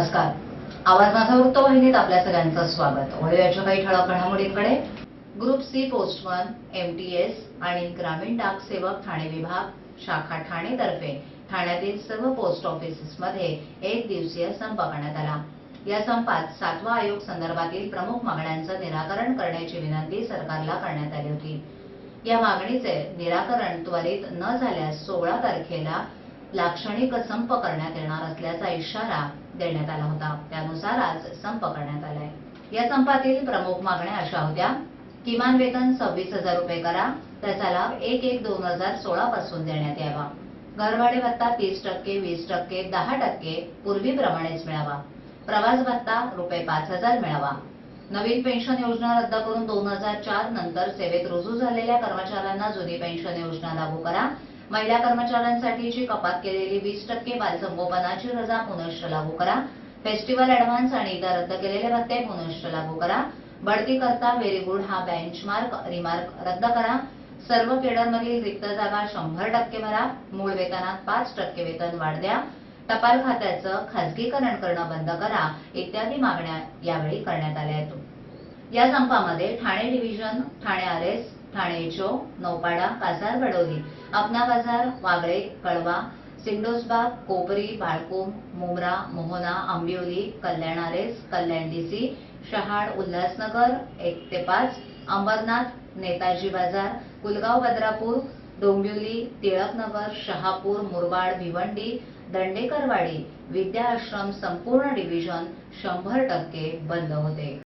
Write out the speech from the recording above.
नमस्कार. आवाज माझा वृत्तवाहिनीत आपल्या सगळ्यांचं स्वागत. वळूयाच्या काही ठळक घडामोडींकडे ग्रुप सी पोस्टमन एमटीएस आणि ग्रामीण डाक सेवक ठाणे विभाग शाखा ठाणे तर्फे ठाण्यातील सर्व पोस्ट ऑफिसेसमध्ये एक दिवसीय संप करण्यात आला. या संपात सातवा आयोग संदर्भातील प्रमुख मागण्यांचं निराकरण करण्याची विनंती सरकारला करण्यात आली होती. या मागणीचे निराकरण त्वरित न झाल्यास सोळा तारखेला लाक्षणिक संप करण्यात येणार असल्याचा इशारा देण्यात आला होता. त्यानुसार आज संप करण्यात आलाय. या संपातील प्रमुख मागण्या अशा होत्या. किमान वेतन सव्वीस हजार रुपये करा. त्याचा लाभ एक एक दोन हजार सोळा पासून देण्यात यावा. घरभाडे भत्ता तीस टक्के वीस टक्के दहा टक्के पूर्वीप्रमाणेच मिळावा. प्रवास भत्ता रुपये पाच हजार मिळावा. नवीन पेन्शन योजना रद्द करून दोन हजार चार नंतर सेवेत रुजू झालेल्या कर्मचाऱ्यांना जुनी पेन्शन योजना लागू करा. महिला कर्मचाऱ्यांसाठीची कपात केलेली वीस टक्के बालसंगोपनाची रजा पुनश्च लागू करा. फेस्टिवल ऍडव्हान्स आणि इतर रद्द केलेले भत्ते पुनश्च लागू करा. बढती करता व्हेरी गुड हा बेंचमार्क रिमार्क रद्द करा. सर्व केडरमधील रिक्त जागा शंभर टक्के भरा. मूळ वेतनात पाच टक्के वेतन वाढ द्या. टपाल खात्याचं खासगीकरण करणं बंद करा. इत्यादी मागण्या यावेळी करण्यात आल्या आहेत. या संपामध्ये ठाणे डिव्हिजन ठाणे आरएस ठाणे चौक नौपाडा कासार बडोली अपना बाजार वागळे कळवा सिंडोसबाग कोपरी बाळकूम मुंब्रा मोहना आंबिवली कल्याणारेस कल्याण डीसी शहाड उल्हासनगर एक ते पाच अंबरनाथ नेताजी बाजार कुलगाव बद्रापूर डोंबिवली टिळकनगर शहापूर मुरबाड भिवंडी दंडेकरवाडी विद्या आश्रम संपूर्ण डिव्हिजन शंभर टक्के बंद होते.